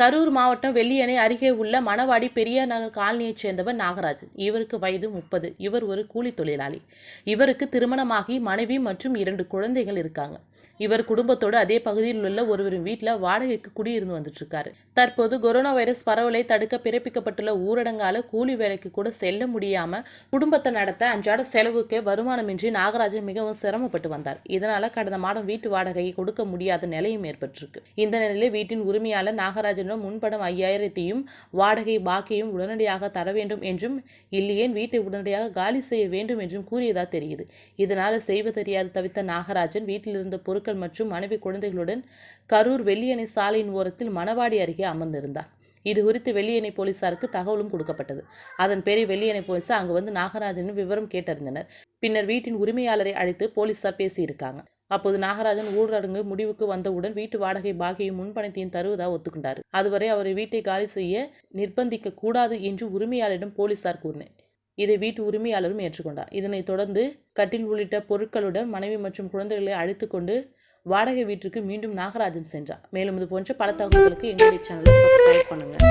கரூர் மாவட்டம் வெள்ளியணை அருகே உள்ள மணவாடி பெரியார் நகர் காலனியைச் சேர்ந்தவர் நாகராஜ். இவருக்கு வயது முப்பது. இவர் ஒரு கூலி தொழிலாளி. இவருக்கு திருமணமாகி மனைவி மற்றும் இரண்டு குழந்தைகள் இருக்காங்க. இவர் குடும்பத்தோடு அதே பகுதியில் உள்ள ஒருவரின் வீட்டில் வாடகைக்கு குடியிருந்து வந்துட்டுருக்காரு. தற்போது கொரோனா வைரஸ் பரவலை தடுக்க பிறப்பிக்கப்பட்டுள்ள ஊரடங்கால கூலி வேலைக்கு கூட செல்ல முடியாமல் குடும்பத்தை நடத்த அன்றாட செலவுக்கே வருமானமின்றி நாகராஜன் மிகவும் சிரமப்பட்டு வந்தார். இதனால் கடந்த மாதம் வீட்டு வாடகையை கொடுக்க முடியாத நிலையும் ஏற்பட்டிருக்கு. இந்த நிலையில் வீட்டின் உரிமையாளர் நாகராஜனிடம் முன்படம் ஐயாயிரத்தையும் வாடகை பாக்கியும் உடனடியாக தர வேண்டும் என்றும் இல்லையேன் வீட்டை உடனடியாக காலி செய்ய வேண்டும் என்றும் கூறியதாக தெரியுது. இதனால் செய்வதறியாது தவித்த நாகராஜன் வீட்டில் பொருட்கள் மற்றும் மனைவி குழந்தைகளுடன் கரூர் வெள்ளியணை சாலையின் ஓரத்தில் மணவாடி அருகே அமர்ந்திருந்தார். இது குறித்து வெள்ளியணை போலீசாருக்கு தகவலும் கொடுக்கப்பட்டது. அதன் பேரில் வெள்ளியணை போலீசார் அங்கு வந்து நாகராஜனின் விவரம் கேட்டறிந்தனர். பின்னர் வீட்டின் உரிமையாளரை அழைத்து போலீசார் பேசியிருக்காங்க. அப்போது நாகராஜன் ஊரடங்கு முடிவுக்கு வந்தவுடன் வீட்டு வாடகை பாகியும் முன்பணத்தையும் தருவதாக ஒத்துக்கொண்டார். அதுவரை அவரை வீட்டை காலி செய்ய நிர்பந்திக்க கூடாது என்று உரிமையாளரிடம் போலீசார் கூறினர். இதை வீட்டு உரிமையாளரும் ஏற்றுக்கொண்டார். இதனைத் தொடர்ந்து கட்டில் உள்ளிட்ட பொருட்களுடன் மனைவி மற்றும் குழந்தைகளை அழைத்து கொண்டு வாடகை வீட்டிற்கு மீண்டும் நாகராஜன் சென்றார். மேலும் இது போன்ற பல தகவல்களுக்கு எங்களுடைய சேனலை சப்ஸ்கிரைப் பண்ணுங்கள்